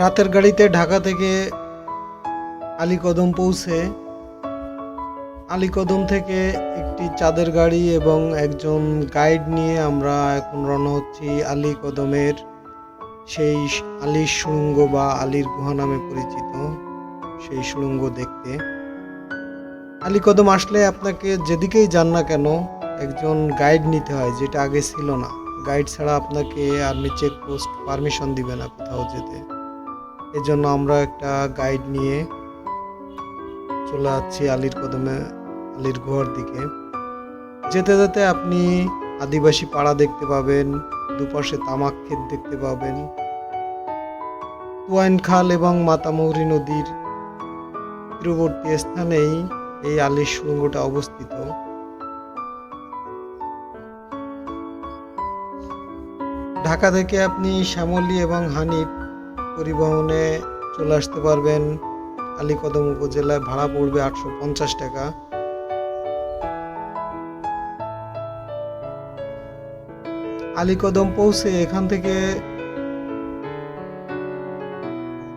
রাতের গাড়িতে ঢাকা থেকে আলীকদম পৌঁছে আলীকদম থেকে একটি চাঁদের গাড়ি এবং একজন গাইড নিয়ে আমরা এখন রওনা হচ্ছি আলীকদমের সেই আলীর সুড়ঙ্গ বা আলীর গুহা নামে পরিচিত সেই সুড়ঙ্গ দেখতে। আলীকদম আসলে আপনাকে যেদিকেই যান না কেন একজন গাইড নিতে হয়, যেটা আগে ছিল না। গাইড ছাড়া আপনাকে আর্মি চেকপোস্ট পারমিশন দিবে না কোথাও যেতে। এজন্য আমরা একটা গাইড নিয়ে চলে যাচ্ছি আলীর কদমে। আলীর গুহার দিকে। যেতে যেতে আপনি আদিবাসী পাড়া দেখতে পাবেন, দুপাশে তামাক ক্ষেত দেখতে পাবেন। তুয়াইন খাল এবং মাতামৌরি নদীর তীরবর্তী স্থানেই এই আলীর সুড়ঙ্গটা অবস্থিত। ঢাকা থেকে আপনি শ্যামলী এবং হানিফ পরিবহনে চলে আসতে পারবেন। আলীকদম উপজেলায় ভাড়া পড়বে আটশো পঞ্চাশ টাকা। আলীকদম পৌঁছে এখান থেকে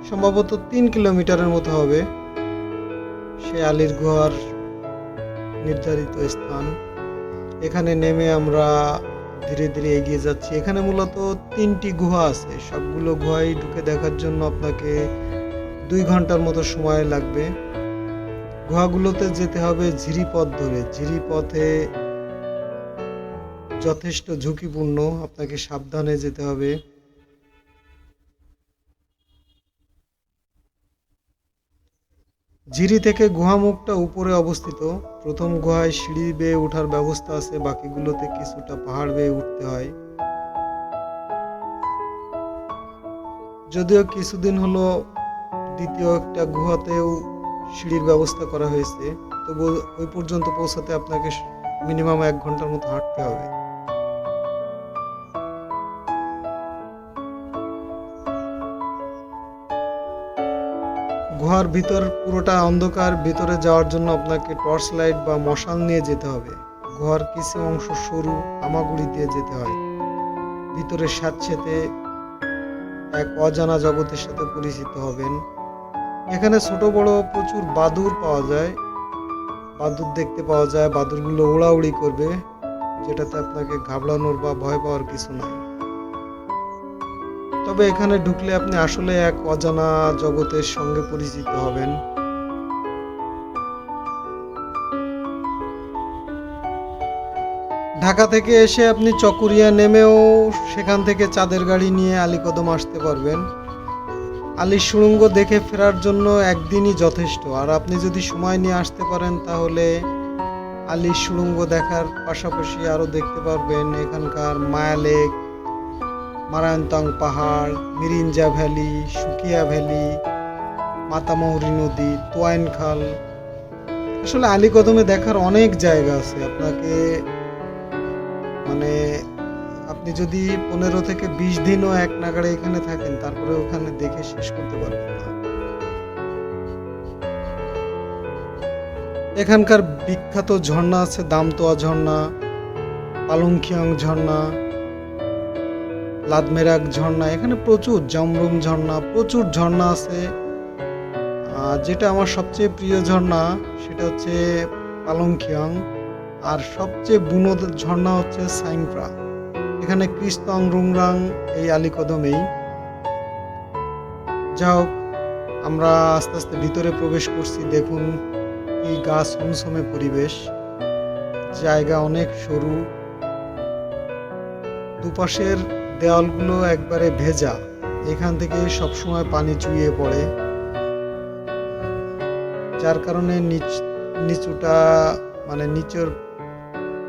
সম্ভবত তিন কিলোমিটারের মতো হবে। সে আলীর গুহার নির্ধারিত স্থান। এখানে নেমে আমরা ধীরে ধীরে এগিয়ে যাচ্ছি। এখানে মূলত তিনটি গুহা আছে। সবগুলো গুহাই ঢুকে দেখার জন্য আপনাকে দুই ঘণ্টার মতো সময় লাগবে। গুহাগুলোতে যেতে হবে ঝিরিপথ ধরে। ঝিরিপথে যথেষ্ট ঝুঁকিপূর্ণ, আপনাকে সাবধানে যেতে হবে। ঝিরি থেকে গুহামুখটা উপরে অবস্থিত। প্রথম গুহায় সিঁড়ি বেয়ে ওঠার ব্যবস্থা আছে, বাকিগুলোতে কিছুটা পাহাড় বেয়ে উঠতে হয়। যদিও কিছুদিন হলো দ্বিতীয় একটা গুহাতেও সিঁড়ির ব্যবস্থা করা হয়েছে তবু ওই পর্যন্ত পৌঁছাতে আপনাকে মিনিমাম এক ঘণ্টার মতো হাঁটতে হবে। গুহার ভিতর পুরোটা অন্ধকার, ভিতরে যাওয়ার জন্য আপনাকে টর্চ লাইট বা মশাল নিয়ে যেতে হবে। গুহার কিছু অংশ সরু হামাগুড়ি দিয়ে যেতে হয়। ভিতরে স্যাঁতসেতে এক অজানা জগতের সাথে পরিচিত হবেন। এখানে ছোট, বড় প্রচুর বাদুর পাওয়া যায়। বাদুর দেখতে পাওয়া যায়। বাদুরগুলো উড়াউড়ি করবে, যেটাতে আপনাকে ঘাবড়ানোর বা ভয় পাওয়ার কিছু নাই। তবে এখানে ঢুকলে আপনি আসলে এক অজানা জগতের সঙ্গে পরিচিত হবেন। ঢাকা থেকে এসে আপনি চকুরিয়া নেমেও সেখান থেকে চাঁদের গাড়ি নিয়ে আলীকদম আসতে পারবেন। আলীর সুড়ঙ্গ দেখে ফেরার জন্য একদিনই যথেষ্ট। আর আপনি যদি সময় নিয়ে আসতে পারেন তাহলে আলীর সুড়ঙ্গ দেখার পাশাপাশি আরও দেখতে পারবেন এখানকার মায়া লেক মারায়ন্তং পাহাড়, মিরিঞ্জা ভ্যালি সুকিয়া ভ্যালি, মাতামৌরি নদী তোয়াইন খাল আসলে আলীকদমে দেখার অনেক জায়গা আছে। আপনাকে মানে আপনি যদি পনেরো থেকে বিশ দিনও এক নাগাড়ে এখানে থাকেন, তারপরে ওখানে দেখে শেষ করতে পারবেন না। এখানকার বিখ্যাত ঝর্ণা আছে দামতোয়া ঝর্ণা, পালংখিয়াং ঝর্ণা। লাদমেরাক ঝর্ণা এখানে প্রচুর জমরুম ঝর্ণা প্রচুর ঝর্ণা আছে। আহ, যেটা আমার সবচেয়ে প্রিয় ঝর্ণা সেটা হচ্ছে পালংখিয়ং। আর সবচেয়ে বুনো ঝর্ণা হচ্ছে সাইংপ্রা। এখানে কৃস্তং রুংরাং এই আলীকদমেই। যা হোক আমরা আস্তে আস্তে ভিতরে প্রবেশ করছি দেখুন কি গাছ সমসমে পরিবেশ। জায়গা অনেক সরু। দুপাশের দেওয়ালগুলো একবারে ভেজা। এখান থেকে সবসময় পানি চুইয়ে পড়ে। যার কারণে নিচ, নিচুটা মানে নিচের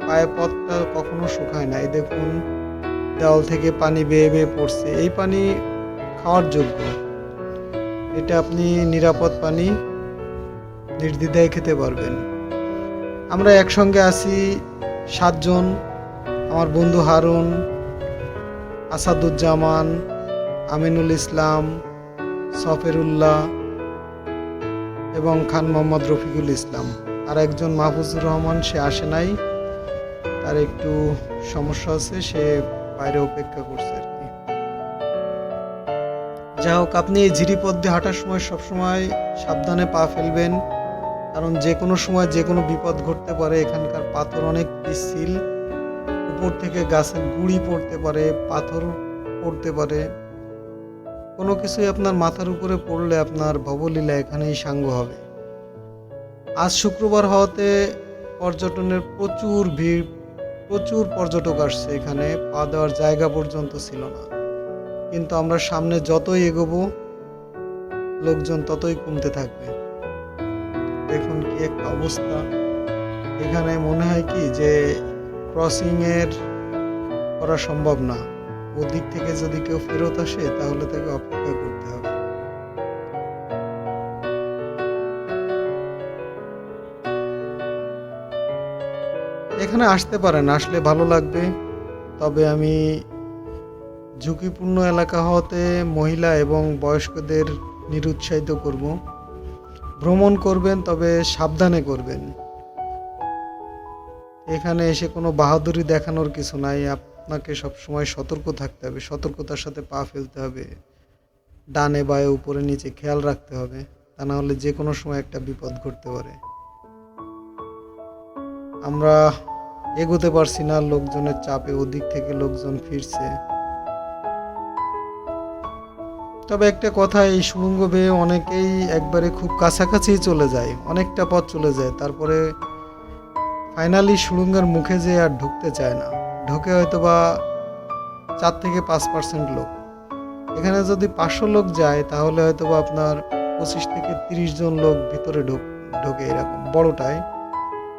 পায়ে পথটা কখনো শুকায় না। এই দেখুন দেওয়াল থেকে পানি বেয়ে বেয়ে পড়ছে। এই পানি খাওয়ার যোগ্য। এটা আপনি নিরাপদ পানি নির্দ্বিধায় খেতে পারবেন। আমরা একসঙ্গে আছি সাতজন। আমার বন্ধু হারুন আসাদুজ্জামান, আমিনুল ইসলাম, সফেরুল্লাহ এবং খান মোহাম্মদ রফিকুল ইসলাম। আর একজন মাহফুজুর রহমান, সে আসে নাই। তার একটু সমস্যা আছে, সে বাইরে অপেক্ষা করছে আর কি। যাই হোক, আপনি এই ঝিরিপথ দিয়ে হাঁটার সময় সবসময় সাবধানে পা ফেলবেন। কারণ যে কোনো সময় যে কোনো বিপদ ঘটতে পারে। এখানকার পাথর অনেক পিচ্ছিল। উপর থেকে গাছের গুঁড়ি পড়তে পারে পাথর পড়তে পারে। কোনো কিছুই আপনার মাথার উপরে পড়লে আপনার ভবলীলা এখানেই সাঙ্গ হবে। আজ শুক্রবার হওয়াতে পর্যটনের প্রচুর ভিড়, প্রচুর পর্যটক আসছে এখানে, পা দেওয়ার জায়গা পর্যন্ত ছিল না। কিন্তু আমরা সামনে যতই এগোবো, লোকজন ততই কমতে থাকবে। দেখুন কি একটা অবস্থা। এখানে মনে হয় কি যে ক্রসিং এর করা সম্ভব না। ওদিক থেকে যদি কেউ ফেরত আসে, তাহলে তাকে অপেক্ষা করতে হবে। এখানে আসতে পারেন, আসলে ভালো লাগবে। তবে আমি ঝুঁকিপূর্ণ এলাকা হওয়াতে মহিলা এবং বয়স্কদের নিরুৎসাহিত করব। ভ্রমণ করবেন, তবে সাবধানে করবেন। এখানে এসে কোনো বাহাদুরি দেখানোর কিছু নাই। আপনাকে সবসময় সতর্ক থাকতে হবে, সতর্কতার সাথে পা ফেলতে হবে, ডানে বায়ে উপরে নিচে খেয়াল রাখতে হবে, তা না হলে যে কোনো সময় একটা বিপদ ঘটতে পারে। আমরা এগোতে পারছি না, লোকজনের চাপে ওদিক থেকে লোকজন ফিরছে। তবে একটা কথা, এই সুড়ঙ্গ বেয়ে অনেকেই একবারে খুব কাছাকাছি চলে যায়, অনেকটা পথ চলে যায়, তারপরে ফাইনালি সুড়ঙ্গের মুখে যে আর ঢুকতে চায় না, ঢুকে হয়তো বা চার থেকে পাঁচ পার্সেন্ট লোক। এখানে যদি পাঁচশো লোক যায়, তাহলে হয়তো বা আপনার পঁচিশ থেকে তিরিশ জন লোক ভিতরে ঢুক, ঢোকে এরকম বড়টায়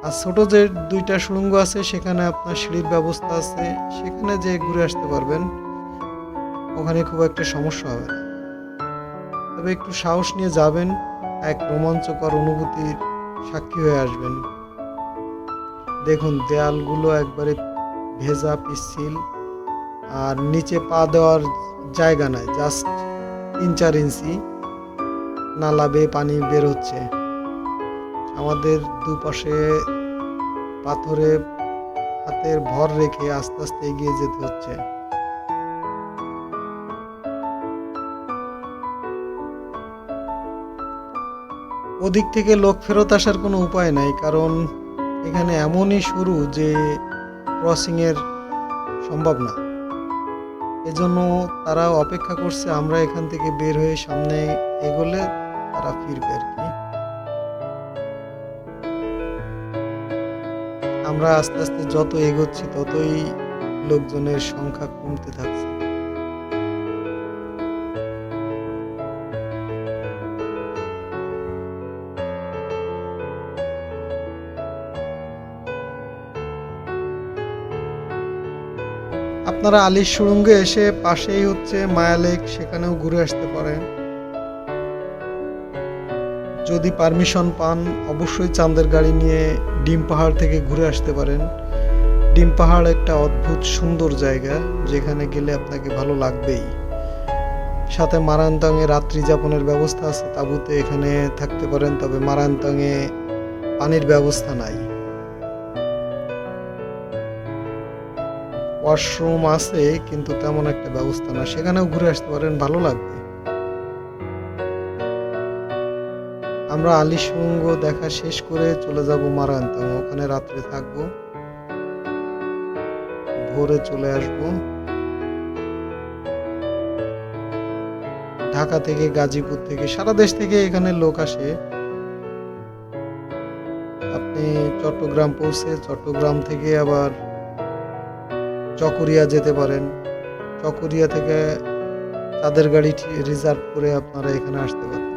আর ছোট যে দুইটা সুড়ঙ্গ আছে, সেখানে আপনার সিঁড়ির ব্যবস্থা আছে, সেখানে যে ঘুরে আসতে পারবেন। ওখানে খুব একটা সমস্যা হবে তবে একটু সাহস নিয়ে যাবেন, এক রোমাঞ্চকর অনুভূতির সাক্ষী হয়ে আসবেন। দেখুন, দেয়ালগুলো একবারে ভেজা পিচ্ছিল, আর নিচে পা দেওয়ার জায়গা নাই জাস্ট তিন চার ইঞ্চি নালা বেয়ে পানি বের হচ্ছে। আমাদের দুপাশে পাথরে হাতের ভর রেখে আস্তে আস্তে এগিয়ে যেতে হচ্ছে। ওদিক থেকে লোক ফেরত আসার কোনো উপায় নাই, কারণ এখানে এমনই শুরু যে ক্রসিং এর সম্ভব না। এজন্য তারা অপেক্ষা করছে আমরা এখান থেকে বের হয়ে সামনে এগোলে তারা ফিরবে আর কি। আমরা আস্তে আস্তে যত এগোচ্ছি ততই লোকজনের সংখ্যা কমতে থাকছে। আপনারা আলির সুড়ঙ্গে এসে পাশেই হচ্ছে মায়া লেক, সেখানেও ঘুরে আসতে পারেন। যদি পারমিশন পান, অবশ্যই চাঁদের গাড়ি নিয়ে ডিম পাহাড় থেকে ঘুরে আসতে পারেন। ডিম পাহাড় একটা অদ্ভুত সুন্দর জায়গা, যেখানে গেলে আপনাকে ভালো লাগবেই। সাথে মারান্তংয়ে রাত্রি যাপনের ব্যবস্থা আছে, তাঁবুতে এখানে থাকতে পারেন, তবে মারান্তংয়ে পানির ব্যবস্থা নাই। ওয়াশরুম আছে, কিন্তু তেমন একটা ব্যবস্থা না। সেখানেও ঘুরে আসতে পারেন, ভালো লাগবে। আমরা আলী সুঙ্গ দেখা শেষ করে চলে যাব মারান্তং ওখানে রাত্রে থাকব। ভোরে চলে আসব। ঢাকা থেকে গাজীপুর থেকে, সারা দেশ থেকে এখানে লোক আসে। আপনি চট্টগ্রাম পৌঁছে চট্টগ্রাম থেকে আবার চকরিয়া যেতে পারেন। চকরিয়া থেকে তাদের গাড়ি রিজার্ভ করে আপনারা এখানে আসতে পারেন।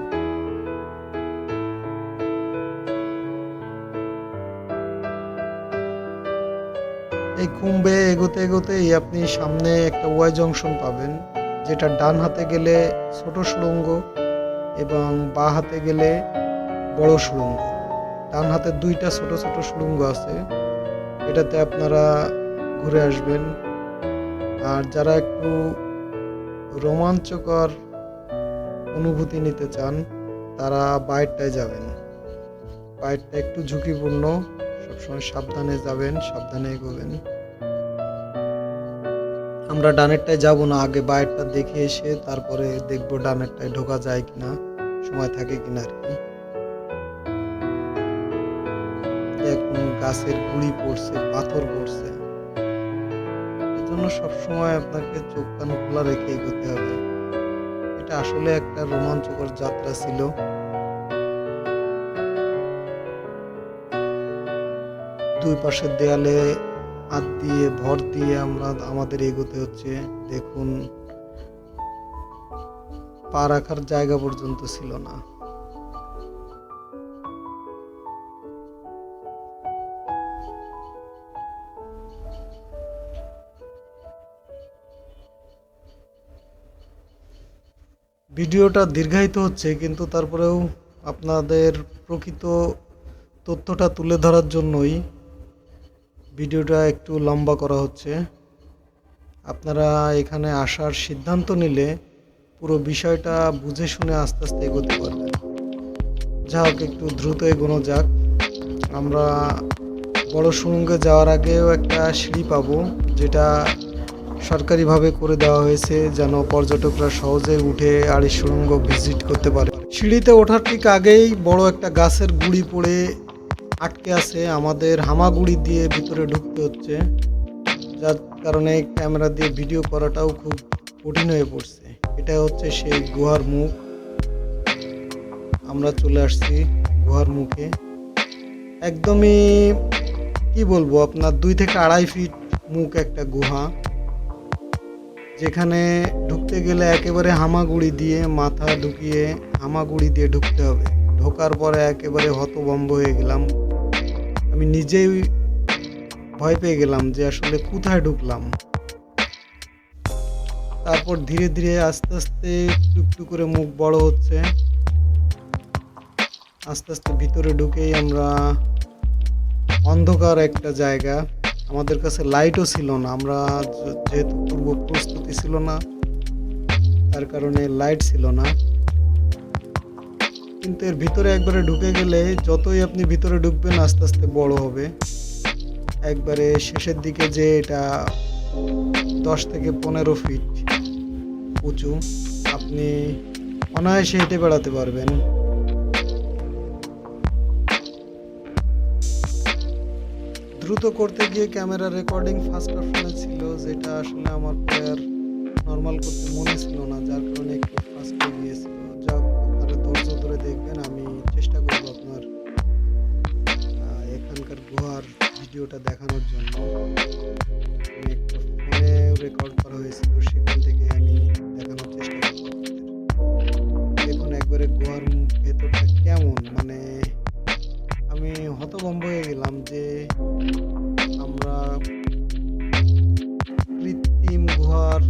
এই কুম্বে এগোতে এগোতেই আপনি সামনে একটা ওয়াই জংশন পাবেন, যেটা ডান হাতে গেলে ছোট সুড়ঙ্গ এবং বা হাতে গেলে বড় সুড়ঙ্গ। ডান হাতে দুইটা ছোট ছোট সুড়ঙ্গ আছে। এটাতে আপনারা ঘুরে আসবেন। আর যারা একটু রোমাঞ্চকর অনুভূতি নিতে চান, তারা বাইরটায় যাবেন। বাইরটা একটু ঝুঁকিপূর্ণ, সবসময় সাবধানে যাবেন, সাবধানে এগোবেন। আমরা ডানেরটায় যাব না, আগে বাইরটা দেখে এসে তারপরে দেখব ডানেরটায় ঢোকা যায় কিনা, সময় থাকে কিনা আর কি। গাছের গুড়ি পড়ছে, পাথর পড়ছে এজন্য সবসময় আপনাকে চোখ কান খোলা রেখে এগোতে হবে। এটা আসলে একটা রোমাঞ্চকর যাত্রা ছিল। দুই পাশের দেয়ালে হাত দিয়ে, ভর দিয়ে আমরা আমাদের এগোতে হচ্ছে। দেখুন, পা রাখার জায়গা পর্যন্ত ছিল না। ভিডিওটা দীর্ঘায়িত হচ্ছে, কিন্তু তারপরেও আপনাদের প্রকৃত তথ্যটা তুলে ধরার জন্যই ভিডিওটা একটু লম্বা করা হচ্ছে। আপনারা এখানে আসার সিদ্ধান্ত নিলে পুরো বিষয়টা বুঝে শুনে আস্তে আস্তে এগোতে পারবেন। যা হোক, একটু দ্রুত এগোনো যাক। আমরা বড় সুড়ঙ্গে যাওয়ার আগেও একটা সিঁড়ি পাবো, যেটা সরকারিভাবে করে দেওয়া হয়েছে যেন পর্যটকরা সহজে উঠে আড়ি সুড়ঙ্গ ভিজিট করতে পারে। সিঁড়িতে ওঠার ঠিক আগেই বড় একটা গাছের গুড়ি পড়ে আটকে আছে। আমাদের হামাগুড়ি দিয়ে ভিতরে ঢুকতে হচ্ছে, যার কারণে ক্যামেরা দিয়ে ভিডিও করাটাও খুব কঠিন হয়ে পড়ছে। এটা হচ্ছে সেই গুহার মুখ। আমরা চলে আসছি গুহার মুখে। একদমই, কি বলব, আপনার দুই থেকে আড়াই ফিট মুখ একটা গুহা। যেখানে ঢুকতে গেলে একেবারে হামাগুড়ি দিয়ে মাথা ঢুকিয়ে হামাগুড়ি দিয়ে ঢুকতে হবে। ঢোকার পরে একেবারে হতভম্ব হয়ে গেলাম। আমি নিজেই ভয় পেয়ে গেলাম যে আসলে কোথায় ঢুকলাম। তারপর ধীরে ধীরে আস্তে আস্তে একটু করে মুখ বড় হচ্ছে। আস্তে আস্তে ভিতরে ঢুকেই আমরা অন্ধকার একটা জায়গা আমাদের কাছে লাইটও ছিল না, আমরা যেহেতু পূর্ব প্রস্তুতি ছিল না, তার কারণে লাইট ছিল না। কিন্তু এর ভিতরে একবারে ঢুকে গেলে যতই আপনি ভিতরে ঢুকবেন, আস্তে আস্তে বড় হবে। একবারে শেষের দিকে যে এটা দশ থেকে পনেরো ফিট উঁচু, আপনি অনায়াসে হেঁটে বেড়াতে পারবেন। দ্রুত করতে গিয়ে ক্যামেরা রেকর্ডিং ফার্স্ট অপশনে ছিল, যেটা আসলে আমার পরে আর নর্মাল করতে মনে ছিল না, যার কারণে একটু ফার্স্ট হয়ে গিয়েছিল যা আপনারা ধৈর্য ধরে দেখবেন, আমি চেষ্টা করব আপনার এখানকার গুহার ভিডিওটা দেখানোর জন্য একটা ফোনে রেকর্ড করা হয়েছিল, সেখান থেকে আমি দেখানোর চেষ্টা করব। দেখুন, একবারে গুহার ভেতরটা কেমন মানে আমি হতভম্ব হয়ে গেলাম যে আমরা কৃত্রিম গুহার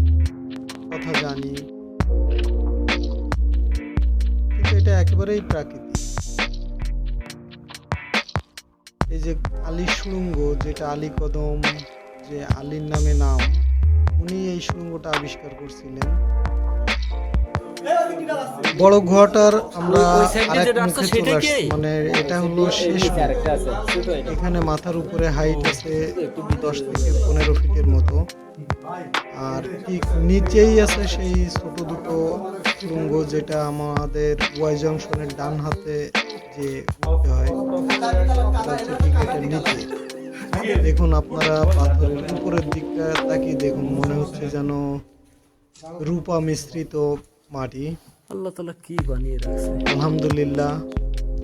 কথা জানি। কিন্তু এটা একেবারেই প্রাকৃতিক। এই যে আলী সুড়ঙ্গ যেটা আলী কদম, যে আলীর নামে নাম, উনি এই সুড়ঙ্গটা আবিষ্কার করছিলেন। বড় গুহাটার আমরা ওই side দিয়ে আরেক মুখে চলে আসছি। মানে এটা হলো শেষ। এখানে মাথার উপরে হাইট আছে দশ থেকে পনেরো ফিটের মতো। আর ঠিক নিচেই আছে সেই ছোট দুটো সুড়ঙ্গ যেটা আমাদের ওয়াই জংশনের ডান হাতে যে হয় ঠিক এটার নিচে। দেখুন আপনারা পাথরের উপরের দিকটা তাকিয়ে দেখুন মনে হচ্ছে যেন রূপা মিশ্রিত মাটি। আল্লাহ তালা কি বানিয়ে রাখছে? আলহামদুলিল্লাহ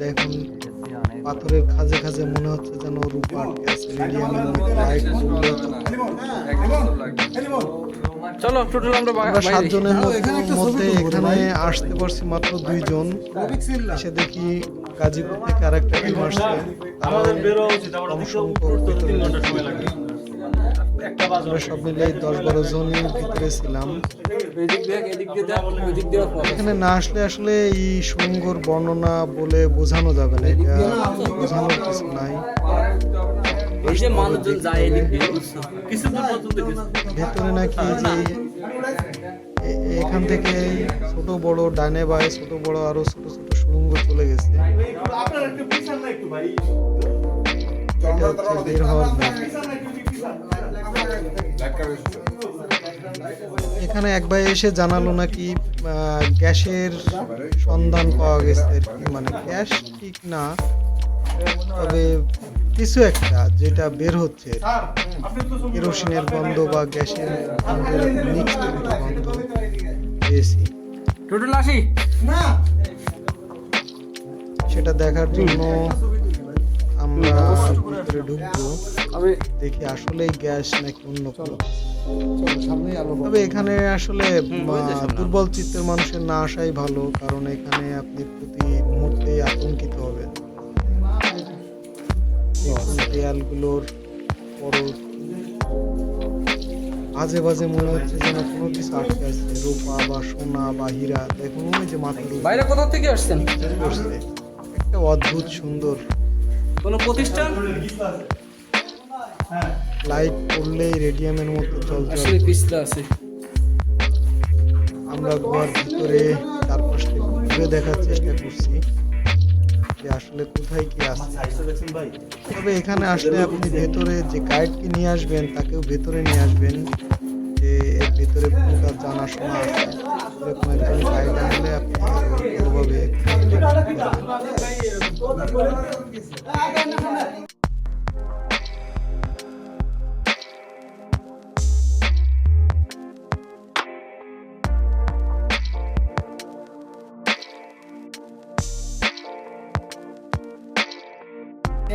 দেখুন পাথরের খাজে খাজে মনে হচ্ছে যেন রূপা আছে জ্বললে চলো টোটাল আমরা। সাতজনের মধ্যে মধ্যে এখানে আসতে পারছি মাত্র দুইজন। এসে দেখি গাজীপুর থেকে আরেকটা টিম আসছে। তারা কম সংখ্যক ভিতরে ঢুকছে। আমরা সব মিলে দশ বারো জনের ভিতরে ছিলাম। এখানে না আসলে আসলে এই সুঙ্গর বর্ণনা বলে বোঝানো যাবে না এটা বোঝানোর কিছু নাই। ভেতরে নাকি যে এখান থেকে ছোট বড় ডানে বায়ে ছোট বড় আরও ছোট ছোট সুড়ঙ্গ চলে গেছে এটা হচ্ছে বের হওয়ার। এখানে এক ভাই এসে জানালো নাকি গ্যাসের সন্ধান পাওয়া গেছে আর কি। মানে গ্যাস ঠিক না তবে কিছু একটা যেটা বের হচ্ছে। কেরোসিনের গন্ধ বা গ্যাসের মিক্সড গন্ধ পেয়েছি। টোটাল আশি? সেটা দেখার জন্য আমরা ভিতরে ঢুকবো আমি দেখি আসলেই গ্যাস নাকি অন্য কোনো। তবে এখানে আসলে দুর্বল চিত্তের মানুষের না আসাই ভালো কারণ এখানে আপনি প্রতি মুহূর্তেই আতঙ্কিত হবেন। দেয়ালগুলোর পরশ বাজে বাজে মনে হচ্ছে যেন কোনো কিছু আটকে আছে। রূপা বা সোনা বা হীরা দেখুন ওই যে উপর। বাইরে কোথা থেকে আসছেন? একটা অদ্ভুত সুন্দর কোনো প্রতিষ্ঠান? লাইট পড়লেই রেডিয়ামের মতো চলছে আসলে পিছলা আছে। আমরা গোয়ার ভিতরে চারপাশ থেকে ঘুরে দেখার চেষ্টা করছি যে আসলে কোথায় কি আছে। তবে এখানে আসলে আপনি ভেতরে যে গাইডকে নিয়ে আসবেন তাকেও ভেতরে নিয়ে আসবেন। ভেতরে আছে এরকম একজন গাইড আনলে ভালোভাবে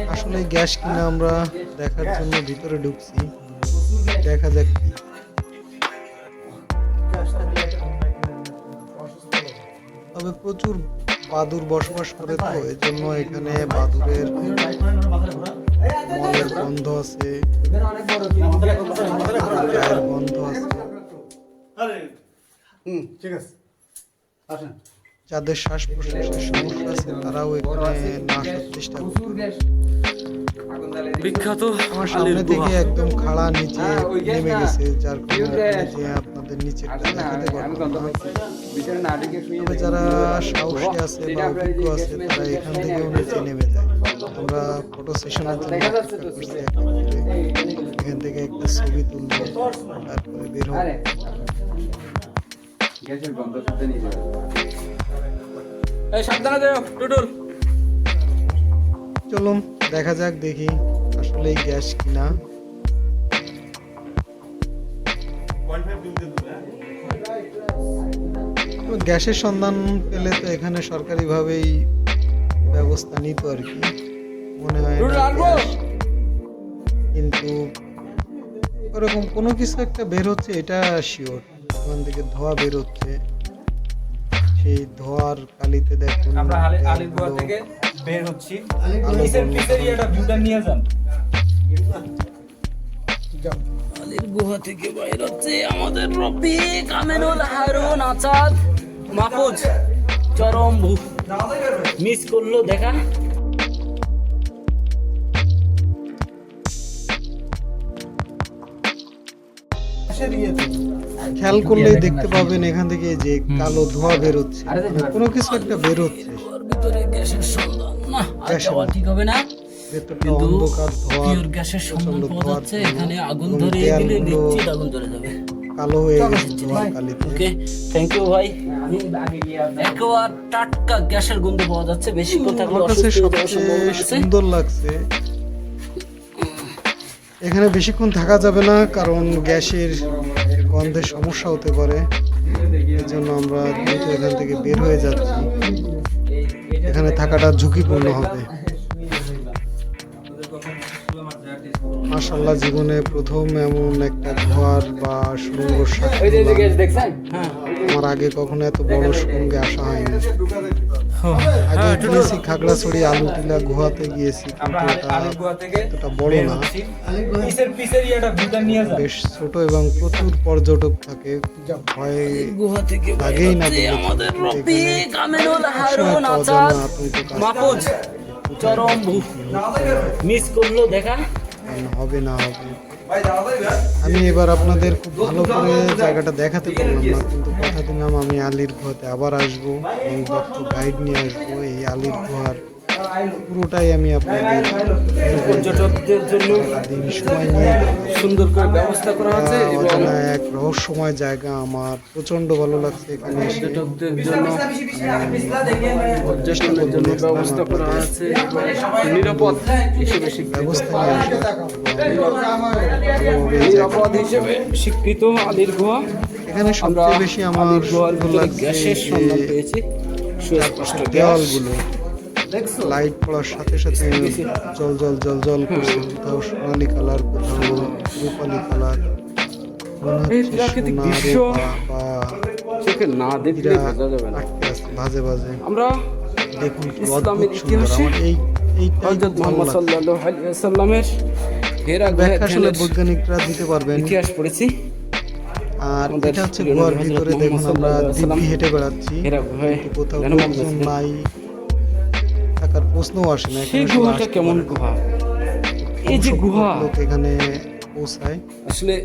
আসলে গ্যাস কিনা আমরা দেখার জন্য ভিতরে ঢুকছি। দেখা যাক প্রচুর বাদুর বসবাস করে তো এই জন্য এখানে বাদুরের মলের গন্ধ আছে গায়ের গন্ধ আছে। যাদের শ্বাস প্রশ্বাসের সমস্যা আছে তারাও এখানে না আসার চেষ্টা বিখ্যাত আমার সামনে থেকে একদম খাড়া নিচে নেমে গেছে যার কারণে যে আপনাদের নিচে যারা সাহসী আছে বা অভিজ্ঞ আছে তারা এখান থেকেও নিচে নেমে যায়। আমরা ফটো সেশনের জন্য এখন থেকে একটা ছবি তুলবো তারপরে বের হব। এই সাবধানে দেও টুটুল। চলুন দেখা যাক দেখি আসলে গ্যাস কিনা। গ্যাসের সন্ধান পেলে তো এখানে সরকারিভাবেই ব্যবস্থা নিত আর কি। মনে হয়। কিন্তু ওরকম কোনো কিছু একটা বের হচ্ছে এটা শিওর ওখান থেকে ধোঁয়া বের হচ্ছে। সেই ধোঁয়ার কালিতে দেখুন আমরা আলি- আলির গুহা থেকে বের হচ্ছি। আলো নিচের। ইয়েটা ভিউটা নিয়ে যান। আলীর গুহা থেকে বাইর হচ্ছে আমাদের রফিক আমিনুল হারুন আচাদ মাহফুজ চরম মিস করল দেখা। খেয়াল করলেই দেখতে পাবেন এখান থেকে যে কালো ধোঁয়া বের হচ্ছে কোনো কিছু একটা বের হচ্ছে ওর গ্যাসের সন্ধান। না আর গ্যাসের যাওয়া ঠিক হবে না। কিন্তু ধোঁয়া গ্যাসের সন্ধান প্রচণ্ড পাওয়া যাচ্ছে এখানে আগুন ধরে গেলে নিশ্চিত আগুন ধরে যাবে। কালো হয়ে গেছে কালিতে ওকে থ্যাংক ইউ ভাই একেবারে টাটকা গ্যাসের গন্ধ পাওয়া যাচ্ছে বেশি কথা সুন্দর লাগছে। এখানে বেশিক্ষণ থাকা যাবে না কারণ গ্যাসের গন্ধের সমস্যা হতে পারে। এর জন্য আমরা দ্রুত এখান থেকে বের হয়ে যাচ্ছি। এখানে থাকাটা ঝুঁকিপূর্ণ হবে। মাশাল্লাহ জীবনে প্রথম এমন একটা ঘর বা। দেখছেন? হ্যাঁ আমার আগে কখনো এত বড় সুড়ঙ্গে আসা হয়নি। আগে গিয়েছি খাগড়াছড়ি গুহাতে গিয়েছি আলি- আলির এটা গুহা থেকে এতটা বড় না। বেশ ছোট এবং প্রচুর পর্যটক থাকে। ভয়ে গুহা থেকে বাইর লাগেই না আতঙ্ক চরম মিস করল দেখা। হবে না, হবে আমি এবার আপনাদের খুব ভালো করে জায়গাটা দেখাতে পারলাম না, কিন্তু কথা দিলাম আমি আলির গুহাতে আবার আসব এবং গাইড নিয়ে আসব, এই আলির গুহার পুরোটাই আমি আপনাদের পর্যটকদের জন্য সময় নিয়ে সুন্দর করে ব্যবস্থা করা আছে এবং এক রহস্যময় জায়গা আমার প্রচণ্ড ভালো লাগছে এখানে পর্যটকদের জন্য পর্যটনের জন্য ব্যবস্থা করা আছে নিরাপদ হিসেবে ব্যবস্থা নিরাপদ হিসেবে স্বীকৃত আলির গুহা। এখানে সবচেয়ে বেশি আমার ভালো লাগছে গ্যাসের যে সন্ধান পেয়েছি সুস্পষ্ট দেওয়ালগুলো। লাইট পড়ার সাথে সাথে জল জল জল জল করছে। কোথাও সোনালি কালার কোথাও রূপালি কালার। এই প্রাকৃতিক দৃশ্য। চোখে না দেখলে বোঝা যাবে না। আটকে আছে ভাজে ভাজে আমরা দেখুন ইসলামের ইতিহাসে এই এইটাই হযরত খুব ভালো মুহাম্মদ লাগছে। সাল্লাল্লাহু আলাইহি ওয়াসাল্লামের হেরা আসলে বৈজ্ঞানিকরা দিতে পারবেন। ইতিহাস পড়েছি। আর এটা হচ্ছে ভিতরে দেখুন আমরা দিব্যি হেঁটে বেড়াচ্ছি। কোথাও। নাই। প্রশ্নও আসে না সেই গুহাটা কেমন গুহা? এই যে গুহা। লোক এখানে পৌঁছায়। আসলে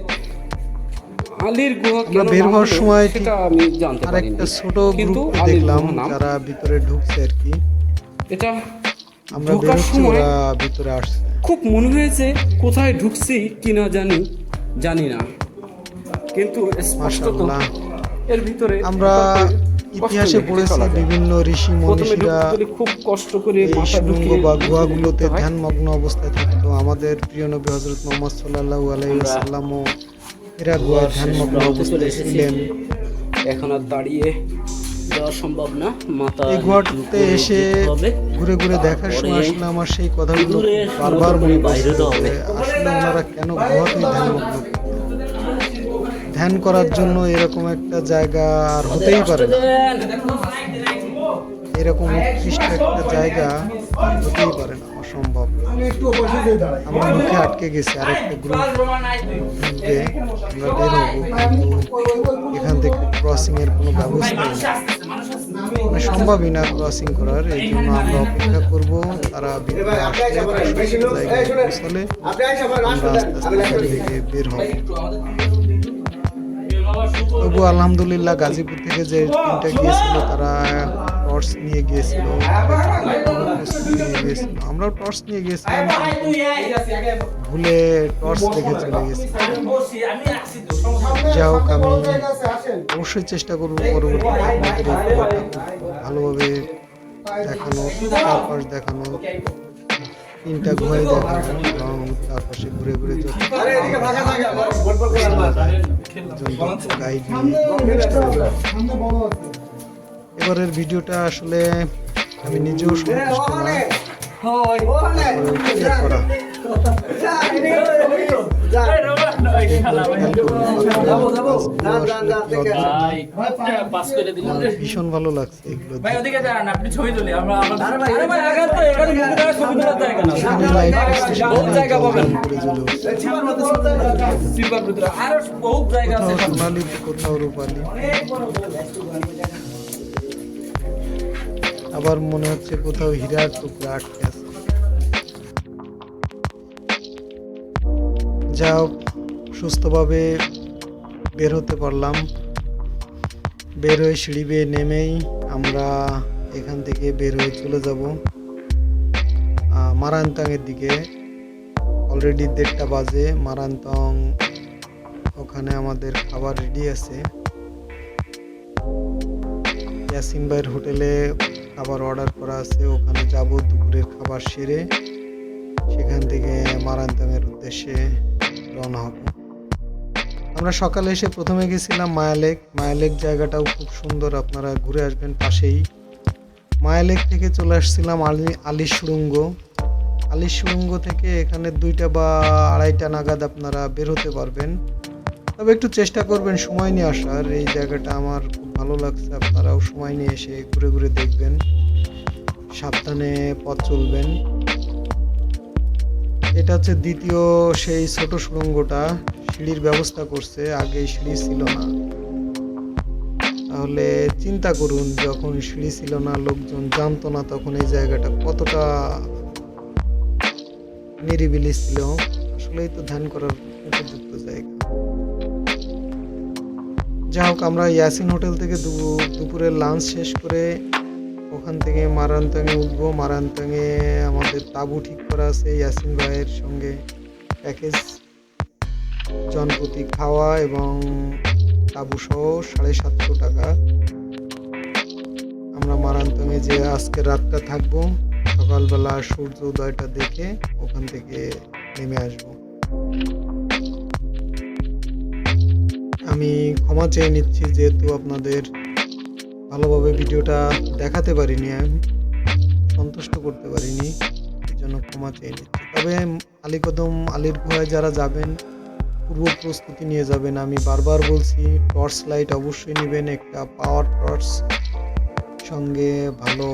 আলীর গুহা আমরা বের হওয়ার সময় সেটা আমি জানতে পারিনি। একটা ছোট কিন্তু গ্রুপ দেখলাম যারা ভিতরে ঢুকছে আর কি। এটা আমরা ঢোকার সময় ভিতরে আসছে। খুব মনে হয়েছে কোথায় ঢুকছি কিনা জানি জানি না। কিন্তু স্পষ্টত এর ভিতরে আমরা ইতিহাসে পড়েছি বিভিন্ন ঋষি মনীষীরা খুব কষ্ট করে মাথা বা গুহাগুলোতে ধ্যানমগ্ন অবস্থায় থাকতো। আমাদের প্রিয় নবী হজরত মোহাম্মদ সাল্লাল্লাহু আলাইহি সাল্লামও এরা গুহায় ধ্যানমগ্ন অবস্থায় ছিলেন। এখন আর দাঁড়িয়ে যাওয়া সম্ভব না। মাথা এই গুহাটিতে এসে ঘুরে ঘুরে দেখার সময় আসলে আমার সেই কথাগুলো বারবার মনে পড়ছে আসলে ওনারা কেন গুহাতেই ধ্যানমগ্ন? ধ্যান করার জন্য এরকম একটা জায়গা আর হতেই পারে না। এরকম উৎকৃষ্ট একটা জায়গা হতেই পারে না, অসম্ভব। আমরা মুখে আটকে গেছি আর একটা গ্রুপ আমরা বের হব, কিন্তু এখান থেকে ক্রসিং এর কোনো ব্যবস্থা নেই। মানে সম্ভবই না ক্রসিং করার, এই জন্য আমরা অপেক্ষা করব, তারা আমরা আস্তে আস্তে বের হব। তবু আলহামদুলিল্লাহ গাজীপুর থেকে যে টিমটা গিয়েছিল, তারা টর্চ নিয়ে গিয়েছিল আমরাও টর্চ নিয়ে গিয়েছিলাম, ভুলে টর্চ রেখে চলে গেছি। যাই হোক, আমি অবশ্যই চেষ্টা করব খুব ভালোভাবে দেখানো চারপাশ দেখানো তিনটা ঘুরে এবং চারপাশে ঘুরে ঘুরে। এবারের ভিডিওটা আসলে আমি নিজেও সন্তুষ্ট করা ভীষণ ভালো লাগছে এগুলো। কোথাও সোনালি কোথাও রূপালি। আবার মনে হচ্ছে কোথাও হীরার টুকরা আটকে আছে। যা হোক, সুস্থভাবে বের হতে পারলাম। বের হয়ে সিঁড়ি বেয়ে নেমেই আমরা এখান থেকে বের হয়ে চলে যাব মারান্তাংয়ের দিকে। অলরেডি দেড়টা বাজে, মারান্তং ওখানে আমাদের খাবার রেডি আছে। ইয়াসিন ভাইয়ের হোটেলে খাবার অর্ডার করা আছে, ওখানে যাব দুপুরের খাবার সেরে সেখান থেকে মারান্তমের উদ্দেশ্যে রওনা হব। আমরা সকালে এসে প্রথমে গেছিলাম মায়ালেক মায়ালেক জায়গাটাও খুব সুন্দর, আপনারা ঘুরে আসবেন পাশেই। মায়ালেক থেকে চলে আসছিলাম আলি আলি সুড়ঙ্গ আলি সুড়ঙ্গ থেকে এখানে দুইটা বা আড়াইটা নাগাদ আপনারা বের হতে পারবেন। তবে একটু চেষ্টা করবেন সময় নিয়ে আসার। এই জায়গাটা আমার খুব ভালো লাগছে, আপনারাও সময় নিয়ে এসে ঘুরে ঘুরে দেখবেন। সাবধানে পথ চলবেন। এটা হচ্ছে দ্বিতীয় সেই ছোট সুড়ঙ্গটা। সিঁড়ির ব্যবস্থা করছে, আগে সিঁড়ি ছিল না। তাহলে চিন্তা করুন, যখন সিঁড়ি ছিল না, লোকজন জানতো না তখন এই জায়গাটা কতটা নিরিবিলি ছিল। আসলেই তো ধ্যান করার উপযুক্ত জায়গা। যাই হোক, আমরা ইয়াসিন হোটেল থেকে দুপুরে লাঞ্চ শেষ করে ওখান থেকে মারান্তঙে উঠবো। মারান্তঙে আমাদের তাঁবু ঠিক করা আছে ইয়াসিন ভাইয়ের সঙ্গে প্যাকেজ। জনপ্রতি খাওয়া এবং তাঁবু সহ সাড়ে সাতশো টাকা। আমরা মারান্তঙে যে আজকে রাতটা থাকব, সকালবেলা সূর্য উদয়টা দেখে ওখান থেকে নেমে আসব। আমি ক্ষমা চেয়ে নিচ্ছি যেহেতু আপনাদের ভালোভাবে ভিডিওটা দেখাতে পারিনি, আমি সন্তুষ্ট করতে পারিনি। জন্য ক্ষমা চেয়ে নিচ্ছি। তবে আলীকদম আলীর গুহায় যারা যাবেন, পূর্ব প্রস্তুতি নিয়ে যাবেন, আমি বারবার বলছি, টর্চ লাইট অবশ্যই নেবেন, একটা পাওয়ার টর্চ সঙ্গে ভালো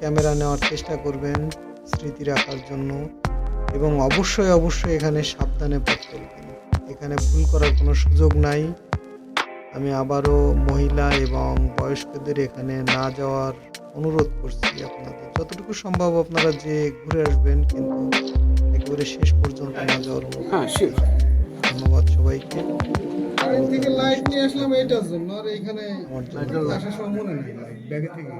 ক্যামেরা নেওয়ার চেষ্টা করবেন স্মৃতি রাখার জন্য। এবং অবশ্যই অবশ্যই এখানে সাবধানে পথ চলবেন এখানে ভুল করার কোনো সুযোগ নাই। আমি আবারও মহিলা এবং বয়স্কদের এখানে না যাওয়ার অনুরোধ করছি আপনাদের। যতটুকু সম্ভব আপনারা যে ঘুরে আসবেন কিন্তু ঘুরে শেষ পর্যন্ত না যাওয়ার অনুরোধ হ্যাঁ ধন্যবাদ সবাইকে। থেকে লাইট নিয়ে আসলাম এইটার জন্য আর এখানে আমার জন্য আসার সময় মনে নেই ব্যাগে থেকে।